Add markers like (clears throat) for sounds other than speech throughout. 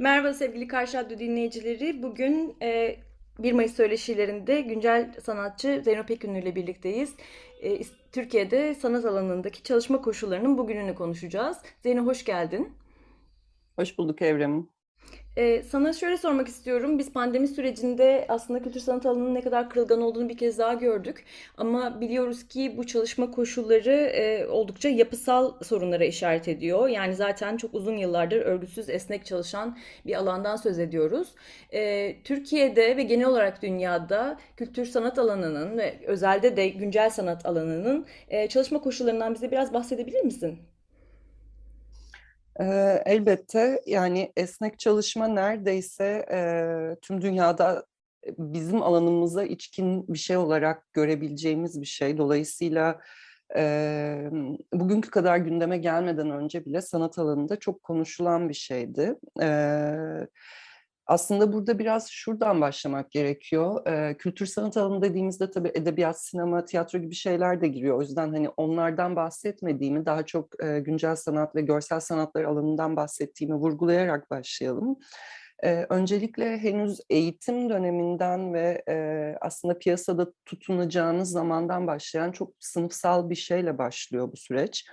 Merhaba sevgili Karşı Radyo dinleyicileri. Bugün e, 1 Mayıs söyleşilerinde güncel sanatçı Zeyno Pekünlü ile birlikteyiz. E, Türkiye'de sanat alanındaki çalışma koşullarının bugününü konuşacağız. Zeyno hoş geldin. Hoş bulduk Evrim. Ee, sana şöyle sormak istiyorum. Biz pandemi sürecinde aslında kültür sanat alanının ne kadar kırılgan olduğunu bir kez daha gördük. Ama biliyoruz ki bu çalışma koşulları e, oldukça yapısal sorunlara işaret ediyor. Yani zaten çok uzun yıllardır örgütsüz, esnek çalışan bir alandan söz ediyoruz. Ee, Türkiye'de ve genel olarak dünyada kültür sanat alanının ve özelde de güncel sanat alanının e, çalışma koşullarından bize biraz bahsedebilir misin? Elbette yani esnek çalışma neredeyse tüm dünyada bizim alanımıza içkin bir şey olarak görebileceğimiz bir şey. Dolayısıyla bugünkü kadar gündeme gelmeden önce bile sanat alanında çok konuşulan bir şeydi. Evet aslında burada biraz şuradan başlamak gerekiyor. Ee, kültür sanat alanı dediğimizde tabii edebiyat, sinema, tiyatro gibi şeyler de giriyor. O yüzden hani onlardan bahsetmediğimi, daha çok e, güncel sanat ve görsel sanatlar alanından bahsettiğimi vurgulayarak başlayalım. Ee, öncelikle henüz eğitim döneminden ve e, aslında piyasada tutunacağınız zamandan başlayan çok sınıfsal bir şeyle başlıyor bu süreç.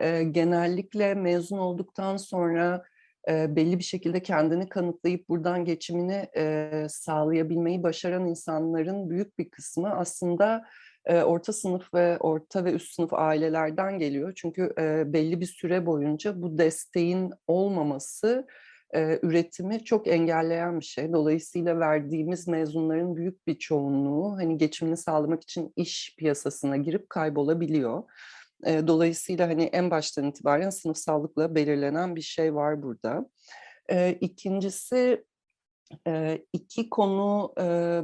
Ee, genellikle mezun olduktan sonra belli bir şekilde kendini kanıtlayıp buradan geçimini sağlayabilmeyi başaran insanların büyük bir kısmı aslında orta sınıf ve orta ve üst sınıf ailelerden geliyor. Çünkü belli bir süre boyunca bu desteğin olmaması üretimi çok engelleyen bir şey. Dolayısıyla verdiğimiz mezunların büyük bir çoğunluğu hani geçimini sağlamak için iş piyasasına girip kaybolabiliyor. Dolayısıyla hani en baştan itibaren sınıfsallıkla belirlenen bir şey var burada. İkincisi iki konu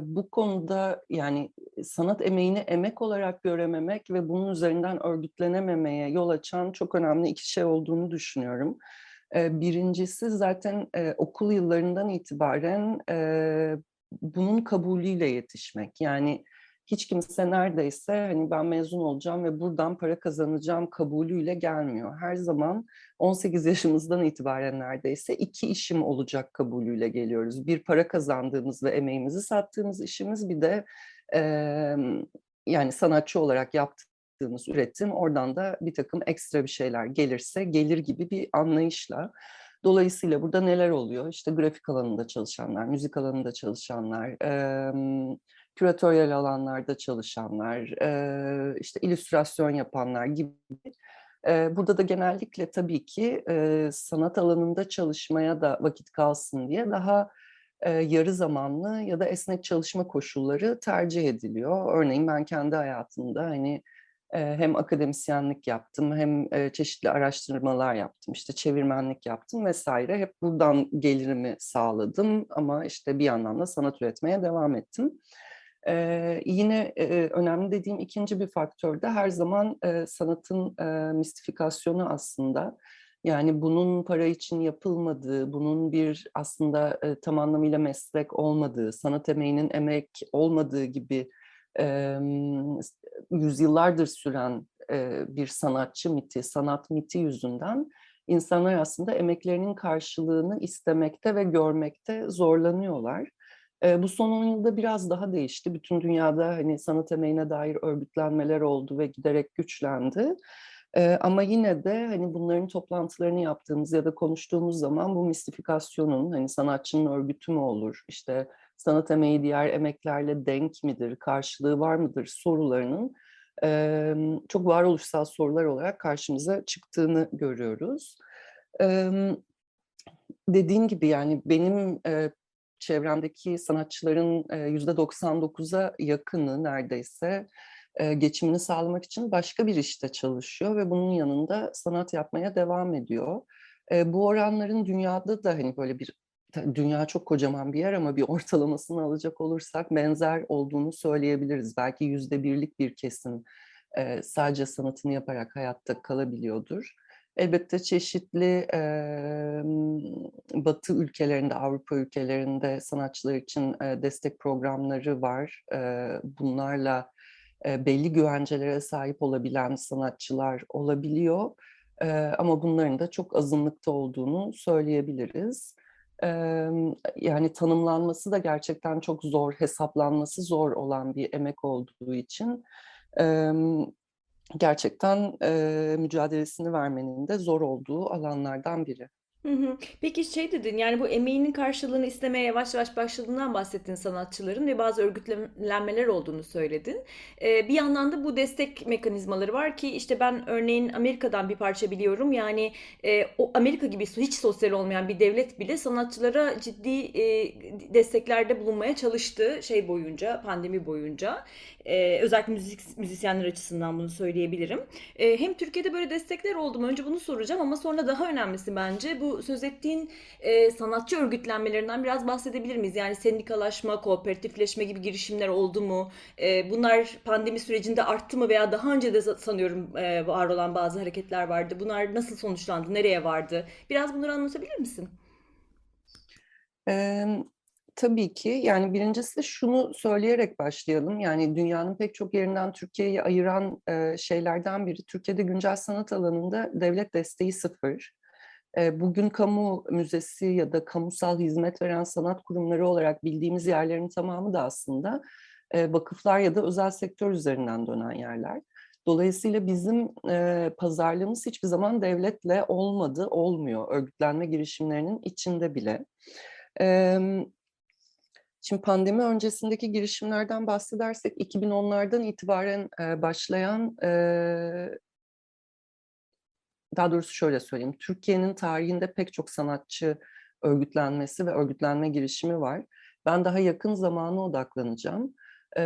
bu konuda yani sanat emeğini emek olarak görememek ve bunun üzerinden örgütlenememeye yol açan çok önemli iki şey olduğunu düşünüyorum. Birincisi zaten okul yıllarından itibaren bunun kabulüyle yetişmek. Yani hiç kimse neredeyse hani ben mezun olacağım ve buradan para kazanacağım kabulüyle gelmiyor. Her zaman 18 yaşımızdan itibaren neredeyse iki işim olacak kabulüyle geliyoruz. Bir para kazandığımız ve emeğimizi sattığımız işimiz bir de e, yani sanatçı olarak yaptığımız üretim oradan da bir takım ekstra bir şeyler gelirse gelir gibi bir anlayışla Dolayısıyla burada neler oluyor? İşte grafik alanında çalışanlar, müzik alanında çalışanlar, e, küratöryel alanlarda çalışanlar, e, işte illüstrasyon yapanlar gibi. E, burada da genellikle tabii ki e, sanat alanında çalışmaya da vakit kalsın diye daha e, yarı zamanlı ya da esnek çalışma koşulları tercih ediliyor. Örneğin ben kendi hayatımda hani hem akademisyenlik yaptım hem çeşitli araştırmalar yaptım işte çevirmenlik yaptım vesaire hep buradan gelirimi sağladım ama işte bir yandan da sanat üretmeye devam ettim. Ee, yine e, önemli dediğim ikinci bir faktör de her zaman e, sanatın e, mistifikasyonu aslında. Yani bunun para için yapılmadığı, bunun bir aslında e, tam anlamıyla meslek olmadığı, sanat emeğinin emek olmadığı gibi e, yüzyıllardır süren e, bir sanatçı miti, sanat miti yüzünden insanlar aslında emeklerinin karşılığını istemekte ve görmekte zorlanıyorlar. Bu son 10 yılda biraz daha değişti. Bütün dünyada hani sanat emeğine dair örgütlenmeler oldu ve giderek güçlendi. Ama yine de hani bunların toplantılarını yaptığımız ya da konuştuğumuz zaman bu mistifikasyonun hani sanatçının örgütü mü olur, işte sanat emeği diğer emeklerle denk midir, karşılığı var mıdır sorularının çok varoluşsal sorular olarak karşımıza çıktığını görüyoruz. Dediğim gibi yani benim çevremdeki sanatçıların yüzde 99'a yakını neredeyse geçimini sağlamak için başka bir işte çalışıyor ve bunun yanında sanat yapmaya devam ediyor. Bu oranların dünyada da hani böyle bir dünya çok kocaman bir yer ama bir ortalamasını alacak olursak benzer olduğunu söyleyebiliriz. Belki yüzde birlik bir kesim sadece sanatını yaparak hayatta kalabiliyordur. Elbette çeşitli e, Batı ülkelerinde, Avrupa ülkelerinde sanatçılar için e, destek programları var. E, bunlarla e, belli güvencelere sahip olabilen sanatçılar olabiliyor. E, ama bunların da çok azınlıkta olduğunu söyleyebiliriz. Emm, yani tanımlanması da gerçekten çok zor, hesaplanması zor olan bir emek olduğu için, emm, gerçekten, eee, mücadelesini vermenin de zor olduğu alanlardan biri. Hı hı. Peki şey dedin yani bu emeğinin karşılığını istemeye yavaş yavaş başladığından bahsettin sanatçıların ve bazı örgütlenmeler olduğunu söyledin. Bir yandan da bu destek mekanizmaları var ki işte ben örneğin Amerika'dan bir parça biliyorum. Yani e, o Amerika gibi hiç sosyal olmayan bir devlet bile sanatçılara ciddi e, desteklerde bulunmaya çalıştı şey boyunca, pandemi boyunca. Ee, özellikle müzik müzisyenler açısından bunu söyleyebilirim. Ee, hem Türkiye'de böyle destekler oldu mu? Önce bunu soracağım ama sonra daha önemlisi bence bu söz ettiğin e, sanatçı örgütlenmelerinden biraz bahsedebilir miyiz? Yani sendikalaşma, kooperatifleşme gibi girişimler oldu mu? E, bunlar pandemi sürecinde arttı mı veya daha önce de sanıyorum e, var olan bazı hareketler vardı. Bunlar nasıl sonuçlandı, nereye vardı? Biraz bunları anlatabilir misin? Emm, tabii ki. Yani birincisi şunu söyleyerek başlayalım. Yani dünyanın pek çok yerinden Türkiye'yi ayıran, eee, şeylerden biri Türkiye'de güncel sanat alanında devlet desteği sıfır. Eee, bugün kamu müzesi ya da kamusal hizmet veren sanat kurumları olarak bildiğimiz yerlerin tamamı da aslında, eee, vakıflar ya da özel sektör üzerinden dönen yerler. Dolayısıyla bizim, eee, pazarlığımız hiçbir zaman devletle olmadı, olmuyor örgütlenme girişimlerinin içinde bile. Emm, şimdi pandemi öncesindeki girişimlerden bahsedersek 2010'lardan itibaren, başlayan, daha doğrusu şöyle söyleyeyim, Türkiye'nin tarihinde pek çok sanatçı örgütlenmesi ve örgütlenme girişimi var. Ben daha yakın zamana odaklanacağım.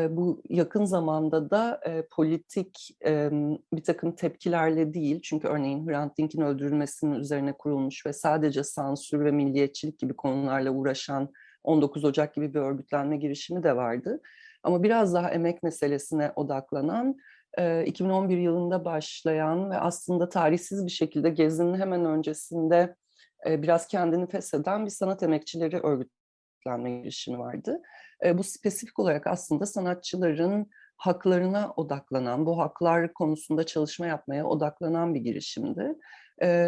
Bu yakın zamanda da, politik, emm, birtakım tepkilerle değil, çünkü örneğin Hrant Dink'in öldürülmesinin üzerine kurulmuş ve sadece sansür ve milliyetçilik gibi konularla uğraşan 19 Ocak gibi bir örgütlenme girişimi de vardı. Ama biraz daha emek meselesine odaklanan, eee, 2011 yılında başlayan ve aslında tarihsiz bir şekilde Gezi'nin hemen öncesinde, eee, biraz kendini fesheden bir sanat emekçileri örgütlenme girişimi vardı. Eee, bu spesifik olarak aslında sanatçıların haklarına odaklanan, bu haklar konusunda çalışma yapmaya odaklanan bir girişimdi.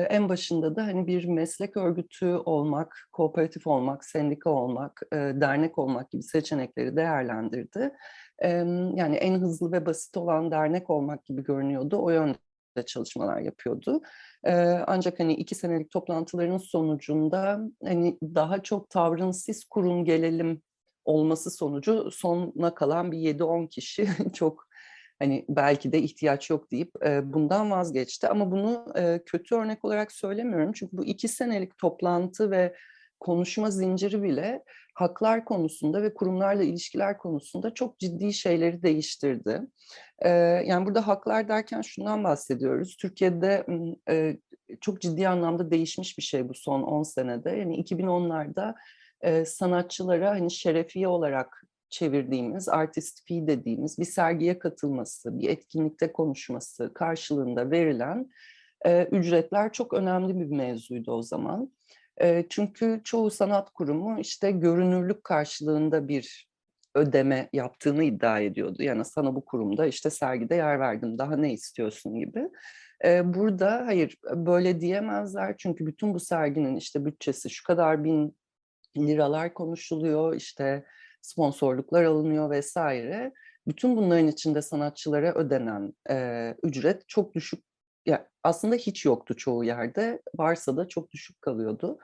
En başında da hani bir meslek örgütü olmak, kooperatif olmak, sendika olmak, dernek olmak gibi seçenekleri değerlendirdi. Yani en hızlı ve basit olan dernek olmak gibi görünüyordu. O yönde çalışmalar yapıyordu. Ancak hani 2 senelik toplantıların sonucunda hani daha çok tavrın siz kurun gelelim olması sonucu sona kalan bir 7-10 kişi (laughs) çok hani belki de ihtiyaç yok deyip, eee, bundan vazgeçti. Ama bunu, eee, kötü örnek olarak söylemiyorum. Çünkü bu 2 senelik toplantı ve konuşma zinciri bile haklar konusunda ve kurumlarla ilişkiler konusunda çok ciddi şeyleri değiştirdi. Eee, yani burada haklar derken şundan bahsediyoruz. Türkiye'de, eee, çok ciddi anlamda değişmiş bir şey bu son 10 senede. Yani 2010'larda, eee, sanatçılara hani şerefiye olarak çevirdiğimiz, artist fee dediğimiz bir sergiye katılması, bir etkinlikte konuşması karşılığında verilen, eee, ücretler çok önemli bir mevzuydu o zaman. Eee, çünkü çoğu sanat kurumu işte görünürlük karşılığında bir ödeme yaptığını iddia ediyordu. Yani sana bu kurumda işte sergide yer verdim, daha ne istiyorsun gibi. Eee, burada hayır, böyle diyemezler çünkü bütün bu serginin işte bütçesi şu kadar bin liralar konuşuluyor, işte sponsorluklar alınıyor vesaire. Bütün bunların içinde sanatçılara ödenen, eee, ücret çok düşük, ya aslında hiç yoktu çoğu yerde, varsa da çok düşük kalıyordu.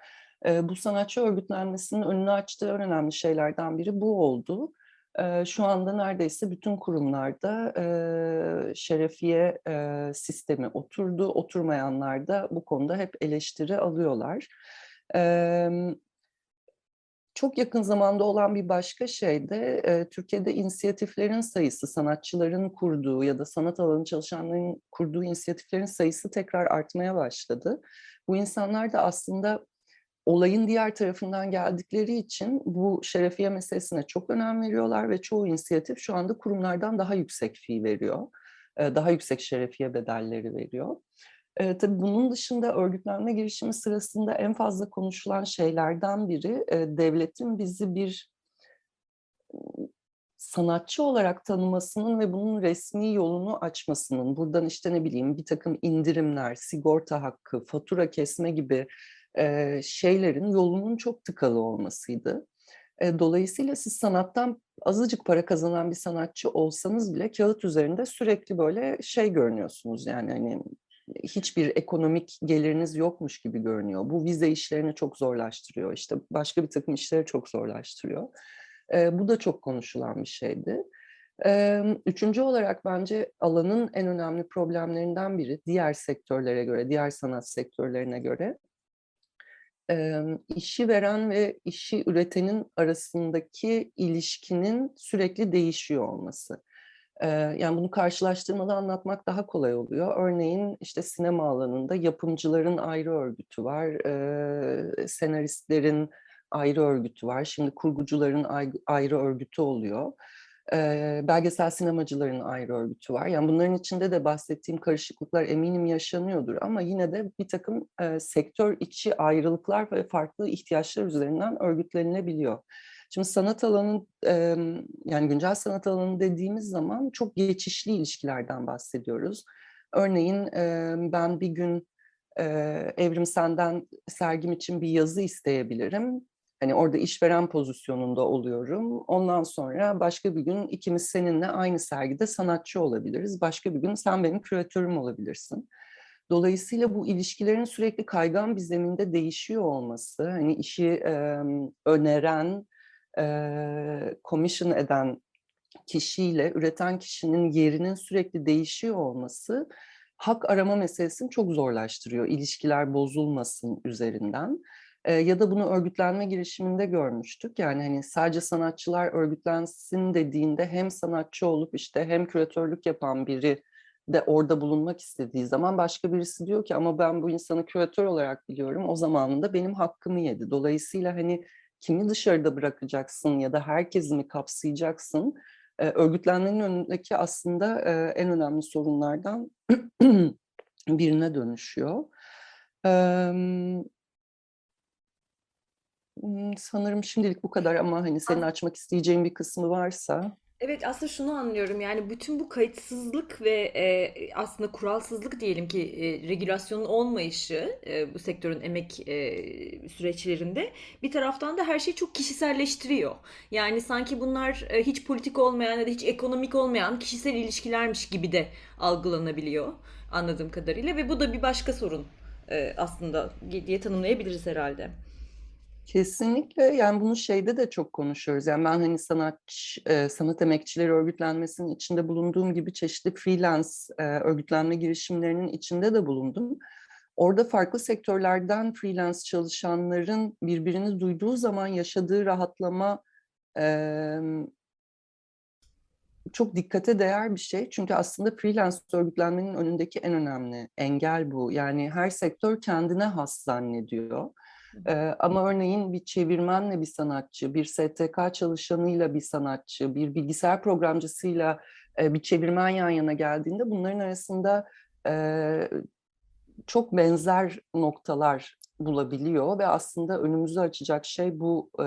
Eee, bu sanatçı örgütlenmesinin önünü açtığı en önemli şeylerden biri bu oldu. Eee, şu anda neredeyse bütün kurumlarda, eee, şerefiye, eee, sistemi oturdu. Oturmayanlar da bu konuda hep eleştiri alıyorlar. Emm çok yakın zamanda olan bir başka şey de, eee, Türkiye'de inisiyatiflerin sayısı, sanatçıların kurduğu ya da sanat alanı çalışanların kurduğu inisiyatiflerin sayısı tekrar artmaya başladı. Bu insanlar da aslında olayın diğer tarafından geldikleri için bu şerefiye meselesine çok önem veriyorlar ve çoğu inisiyatif şu anda kurumlardan daha yüksek fee veriyor. Daha yüksek şerefiye bedelleri veriyor. Eee, tabii bunun dışında örgütlenme girişimi sırasında en fazla konuşulan şeylerden biri, eee, devletin bizi bir sanatçı olarak tanımasının ve bunun resmi yolunu açmasının, buradan işte ne bileyim birtakım indirimler, sigorta hakkı, fatura kesme gibi, e, şeylerin yolunun çok tıkalı olmasıydı. E, dolayısıyla siz sanattan azıcık para kazanan bir sanatçı olsanız bile kağıt üzerinde sürekli böyle şey görünüyorsunuz yani hani hiçbir ekonomik geliriniz yokmuş gibi görünüyor. Bu vize işlerini çok zorlaştırıyor. İşte başka bir takım işleri çok zorlaştırıyor. E, bu da çok konuşulan bir şeydi. E, üçüncü olarak bence alanın en önemli problemlerinden biri diğer sektörlere göre, diğer sanat sektörlerine göre e, işi veren ve işi üretenin arasındaki ilişkinin sürekli değişiyor olması. Yani bunu karşılaştırmalı anlatmak daha kolay oluyor. Örneğin işte sinema alanında yapımcıların ayrı örgütü var, senaristlerin ayrı örgütü var. Şimdi kurgucuların ayrı örgütü oluyor. Belgesel sinemacıların ayrı örgütü var. Yani bunların içinde de bahsettiğim karışıklıklar eminim yaşanıyordur ama yine de bir takım sektör içi ayrılıklar ve farklı ihtiyaçlar üzerinden örgütlenilebiliyor. Şimdi sanat alanı, e, yani güncel sanat alanı dediğimiz zaman çok geçişli ilişkilerden bahsediyoruz. Örneğin e, ben bir gün e, Evrim senden sergim için bir yazı isteyebilirim Hani orada işveren pozisyonunda oluyorum. Ondan sonra başka bir gün ikimiz seninle aynı sergide sanatçı olabiliriz. Başka bir gün sen benim küratörüm olabilirsin. Dolayısıyla bu ilişkilerin sürekli kaygan bir zeminde değişiyor olması, hani işi e, öneren, e, commission eden kişiyle üreten kişinin yerinin sürekli değişiyor olması hak arama meselesini çok zorlaştırıyor. İlişkiler bozulmasın üzerinden ya da bunu örgütlenme girişiminde görmüştük. Yani hani sadece sanatçılar örgütlensin dediğinde hem sanatçı olup işte hem küratörlük yapan biri de orada bulunmak istediği zaman başka birisi diyor ki ama ben bu insanı küratör olarak biliyorum o zamanında benim hakkımı yedi. Dolayısıyla hani kimi dışarıda bırakacaksın ya da herkesi mi kapsayacaksın? Örgütlenmenin önündeki aslında en önemli sorunlardan (clears throat) birine dönüşüyor. Sanırım şimdilik bu kadar ama hani senin açmak isteyeceğin bir kısmı varsa. Evet aslında şunu anlıyorum yani bütün bu kayıtsızlık ve e, aslında kuralsızlık diyelim ki e, regülasyonun olmayışı e, bu sektörün emek e, süreçlerinde bir taraftan da her şeyi çok kişiselleştiriyor. Yani sanki bunlar e, hiç politik olmayan ya da hiç ekonomik olmayan kişisel ilişkilermiş gibi de algılanabiliyor anladığım kadarıyla ve bu da bir başka sorun e, aslında diye tanımlayabiliriz herhalde. Kesinlikle yani bunu şeyde de çok konuşuyoruz. Yani ben hani sanat sanat emekçileri örgütlenmesinin içinde bulunduğum gibi çeşitli freelance örgütlenme girişimlerinin içinde de bulundum. Orada farklı sektörlerden freelance çalışanların birbirini duyduğu zaman yaşadığı rahatlama çok dikkate değer bir şey. Çünkü aslında freelance örgütlenmenin önündeki en önemli engel bu. Yani her sektör kendine has zannediyor ee, ama örneğin bir çevirmenle bir sanatçı, bir STK çalışanıyla bir sanatçı, bir bilgisayar programcısıyla e, bir çevirmen yan yana geldiğinde bunların arasında e, çok benzer noktalar bulabiliyor ve aslında önümüzü açacak şey bu e,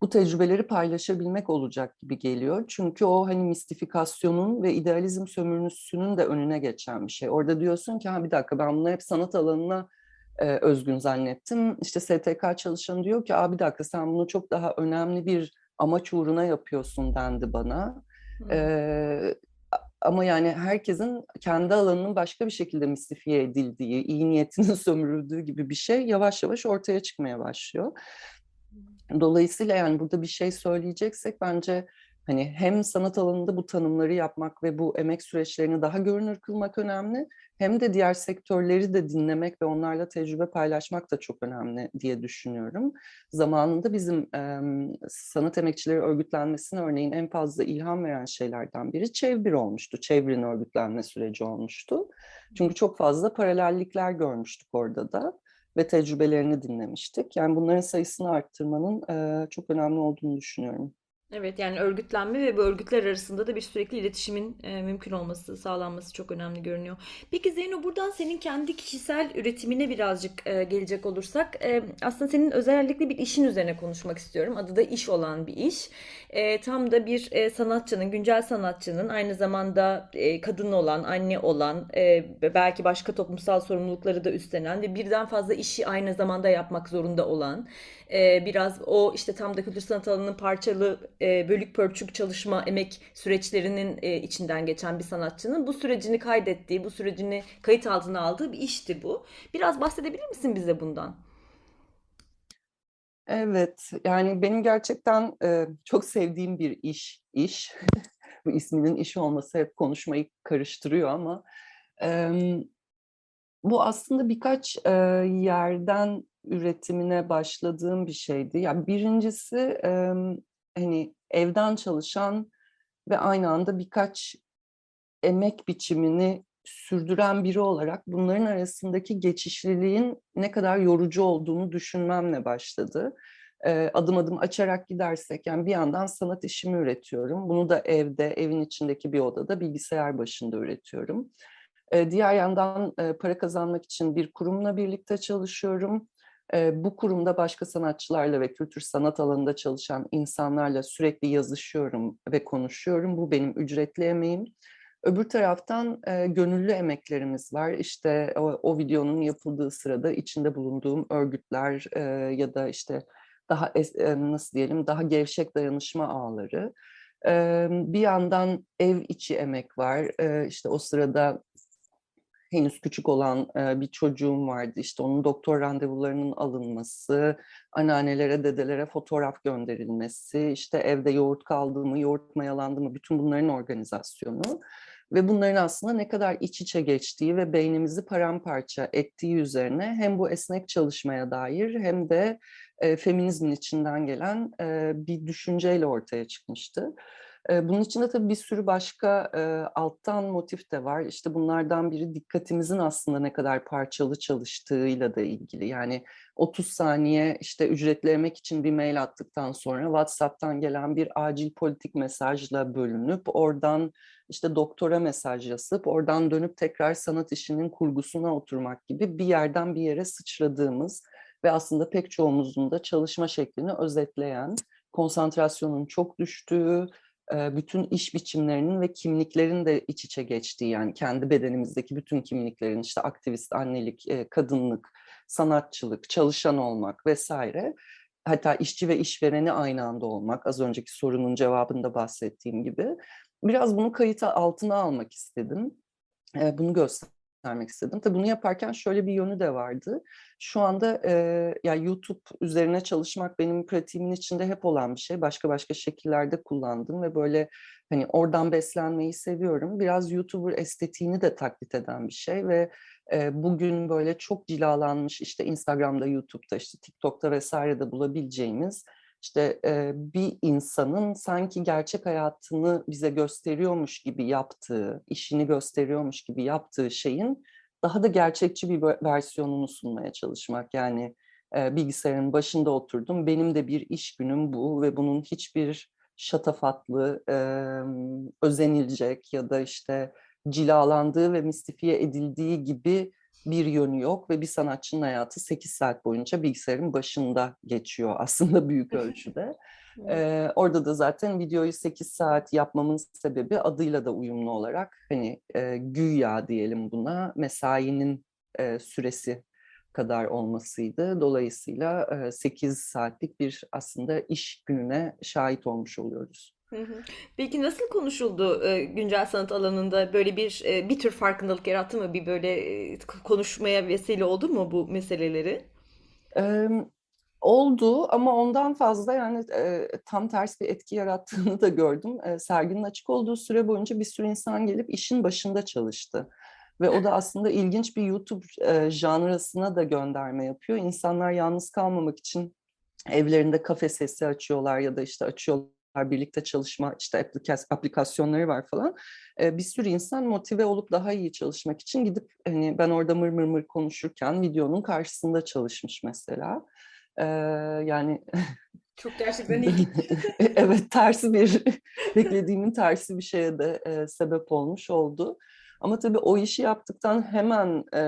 bu tecrübeleri paylaşabilmek olacak gibi geliyor. Çünkü o hani mistifikasyonun ve idealizm sömürüsünün de önüne geçen bir şey. Orada diyorsun ki ha bir dakika ben bunu hep sanat alanına e, özgün zannettim. İşte STK çalışanı diyor ki abi dakika sen bunu çok daha önemli bir amaç uğruna yapıyorsun dendi bana. E, ama yani herkesin kendi alanının başka bir şekilde mistifiye edildiği, iyi niyetinin (laughs) sömürüldüğü gibi bir şey yavaş yavaş ortaya çıkmaya başlıyor. Dolayısıyla yani burada bir şey söyleyeceksek bence hani hem sanat alanında bu tanımları yapmak ve bu emek süreçlerini daha görünür kılmak önemli hem de diğer sektörleri de dinlemek ve onlarla tecrübe paylaşmak da çok önemli diye düşünüyorum. Zamanında bizim e, sanat emekçileri örgütlenmesine örneğin en fazla ilham veren şeylerden biri Çevir olmuştu. Çevri'nin örgütlenme süreci olmuştu. Çünkü çok fazla paralellikler görmüştük orada da ve tecrübelerini dinlemiştik. Yani bunların sayısını arttırmanın e, çok önemli olduğunu düşünüyorum. Evet yani örgütlenme ve bu örgütler arasında da bir sürekli iletişimin e, mümkün olması, sağlanması çok önemli görünüyor. Peki Zeyno buradan senin kendi kişisel üretimine birazcık e, gelecek olursak e, aslında senin özellikle bir işin üzerine konuşmak istiyorum. Adı da iş olan bir iş. E, tam da bir e, sanatçının, güncel sanatçının aynı zamanda e, kadın olan, anne olan, e, belki başka toplumsal sorumlulukları da üstlenen ve birden fazla işi aynı zamanda yapmak zorunda olan e, biraz o işte tam da kültür sanat alanının parçalı e, bölük pörçük çalışma emek süreçlerinin e, içinden geçen bir sanatçının bu sürecini kaydettiği, bu sürecini kayıt altına aldığı bir işti bu. Biraz bahsedebilir misin bize bundan? Evet, yani benim gerçekten e, çok sevdiğim bir iş, iş. (laughs) Bu isminin iş olması hep konuşmayı karıştırıyor ama bu aslında birkaç yerden üretimine başladığım bir şeydi. Yani birincisi hani evden çalışan ve aynı anda birkaç emek biçimini sürdüren biri olarak bunların arasındaki geçişliliğin ne kadar yorucu olduğunu düşünmemle başladı. Adım adım açarak gidersek yani bir yandan sanat işimi üretiyorum. Bunu da evde, evin içindeki bir odada bilgisayar başında üretiyorum. Diğer yandan para kazanmak için bir kurumla birlikte çalışıyorum. Bu kurumda başka sanatçılarla ve kültür sanat alanında çalışan insanlarla sürekli yazışıyorum ve konuşuyorum. Bu benim ücretli emeğim. Öbür taraftan e, gönüllü emeklerimiz var. İşte o, o videonun yapıldığı sırada içinde bulunduğum örgütler e, ya da işte daha e, nasıl diyelim daha gevşek dayanışma ağları. E, bir yandan ev içi emek var. E, işte o sırada henüz küçük olan bir çocuğum vardı. İşte onun doktor randevularının alınması, anneannelere, dedelere fotoğraf gönderilmesi, işte evde yoğurt kaldı mı, yoğurt mayalandı mı, bütün bunların organizasyonu. Ve bunların aslında ne kadar iç içe geçtiği ve beynimizi paramparça ettiği üzerine hem bu esnek çalışmaya dair hem de e, feminizmin içinden gelen bir düşünceyle ortaya çıkmıştı. Bunun içinde tabii bir sürü başka, alttan motif de var. İşte bunlardan biri dikkatimizin aslında ne kadar parçalı çalıştığıyla da ilgili. Yani 30 saniye işte ücretli emek için bir mail attıktan sonra WhatsApp'tan gelen bir acil politik mesajla bölünüp oradan işte doktora mesaj yazıp oradan dönüp tekrar sanat işinin kurgusuna oturmak gibi bir yerden bir yere sıçradığımız ve aslında pek çoğumuzun da çalışma şeklini özetleyen, konsantrasyonun çok düştüğü, bütün iş biçimlerinin ve kimliklerin de iç içe geçtiği yani kendi bedenimizdeki bütün kimliklerin işte aktivist, annelik, kadınlık, sanatçılık, çalışan olmak vesaire. Hatta işçi ve işvereni aynı anda olmak az önceki sorunun cevabında bahsettiğim gibi. Biraz bunu kayıt altına almak istedim. Bunu göstermek istedim. Tabii bunu yaparken şöyle bir yönü de vardı. Şu anda, eee, ya, YouTube üzerine çalışmak benim pratiğimin içinde hep olan bir şey. Başka başka şekillerde kullandım ve böyle, hani, oradan beslenmeyi seviyorum. Biraz YouTuber estetiğini de taklit eden bir şey ve, eee, bugün böyle çok cilalanmış, işte, Instagram'da, YouTube'da, işte, TikTok'ta vs.de bulabileceğimiz işte eee, bir insanın sanki gerçek hayatını bize gösteriyormuş gibi yaptığı, işini gösteriyormuş gibi yaptığı şeyin daha da gerçekçi bir versiyonunu sunmaya çalışmak. Yani eee, bilgisayarın başında oturdum, benim de bir iş günüm bu ve bunun hiçbir şatafatlı, emm, özenilecek ya da işte cilalandığı ve mistifiye edildiği gibi bir yönü yok ve bir sanatçının hayatı 8 saat boyunca bilgisayarın başında geçiyor (laughs) aslında büyük ölçüde. (laughs) Eee, orada da zaten videoyu 8 saat yapmamın sebebi adıyla da uyumlu olarak hani eee, güya diyelim buna mesainin eee, süresi kadar olmasıydı. Dolayısıyla eee, 8 saatlik bir aslında iş gününe şahit olmuş oluyoruz. Peki nasıl konuşuldu e, güncel sanat alanında böyle bir e, bir tür farkındalık yarattı mı? Bir böyle e, konuşmaya vesile oldu mu bu meseleleri? Emm, oldu ama ondan fazla yani, tam tersi bir etki yarattığını da gördüm. Serginin açık olduğu süre boyunca bir sürü insan gelip işin başında çalıştı ve o da aslında ilginç bir YouTube, janrasına da gönderme yapıyor. İnsanlar yalnız kalmamak için evlerinde kafe sesi açıyorlar ya da, işte, açıyorlar birlikte çalışma, işte, aplikas aplikasyonları var falan. Bir sürü insan motive olup daha iyi çalışmak için gidip, hani, ben orada mır mır mır konuşurken videonun karşısında çalışmış mesela. Yani (laughs) Çok gerçekten ilginç. (laughs) Evet, tersi bir (laughs) beklediğimin tersi bir şeye de e, sebep olmuş oldu. Ama tabii o işi yaptıktan hemen e,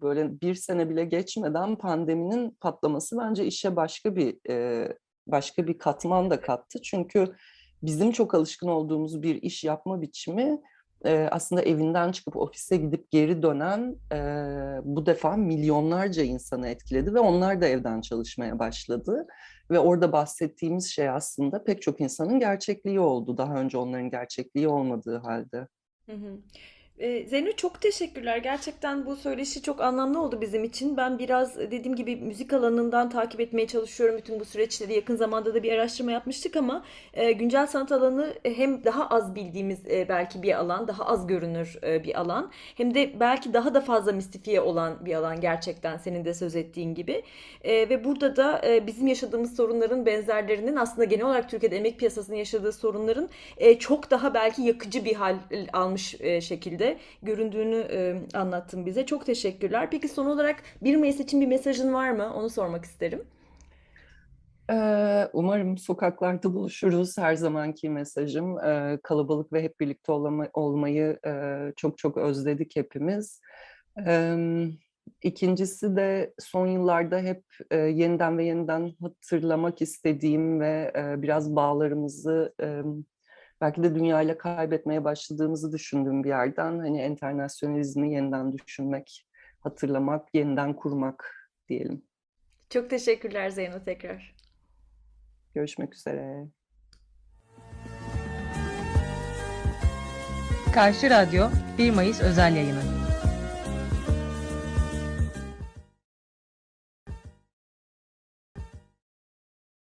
böyle bir sene bile geçmeden pandeminin patlaması bence işe başka bir e, başka bir katman da kattı. Çünkü bizim çok alışkın olduğumuz bir iş yapma biçimi aslında evinden çıkıp ofise gidip geri dönen bu defa milyonlarca insanı etkiledi ve onlar da evden çalışmaya başladı. Ve orada bahsettiğimiz şey aslında pek çok insanın gerçekliği oldu. Daha önce onların gerçekliği olmadığı halde. Hı hı. Ee, Zeyno çok teşekkürler. Gerçekten bu söyleşi çok anlamlı oldu bizim için. Ben biraz e, dediğim gibi müzik alanından takip etmeye çalışıyorum bütün bu süreçleri. Yakın zamanda da bir araştırma yapmıştık ama e, güncel sanat alanı e, hem daha az bildiğimiz e, belki bir alan, daha az görünür e, bir alan, hem de belki daha da fazla mistifiye olan bir alan gerçekten senin de söz ettiğin gibi. E, ve burada da e, bizim yaşadığımız sorunların benzerlerinin aslında genel olarak Türkiye'de emek piyasasının yaşadığı sorunların e, çok daha belki yakıcı bir hal almış e, şekilde göründüğünü e, anlattın bize. Çok teşekkürler. Peki son olarak 1 Mayıs için bir mesajın var mı? Onu sormak isterim. Umarım sokaklarda buluşuruz. Her zamanki mesajım kalabalık ve hep birlikte olma- olmayı çok çok özledik hepimiz. İkincisi de son yıllarda hep yeniden ve yeniden hatırlamak istediğim ve biraz bağlarımızı belki de dünyayla kaybetmeye başladığımızı düşündüğüm bir yerden hani enternasyonalizmi yeniden düşünmek, hatırlamak, yeniden kurmak diyelim. Çok teşekkürler Zeyno tekrar. Görüşmek üzere. Karşı Radyo 1 Mayıs özel yayını.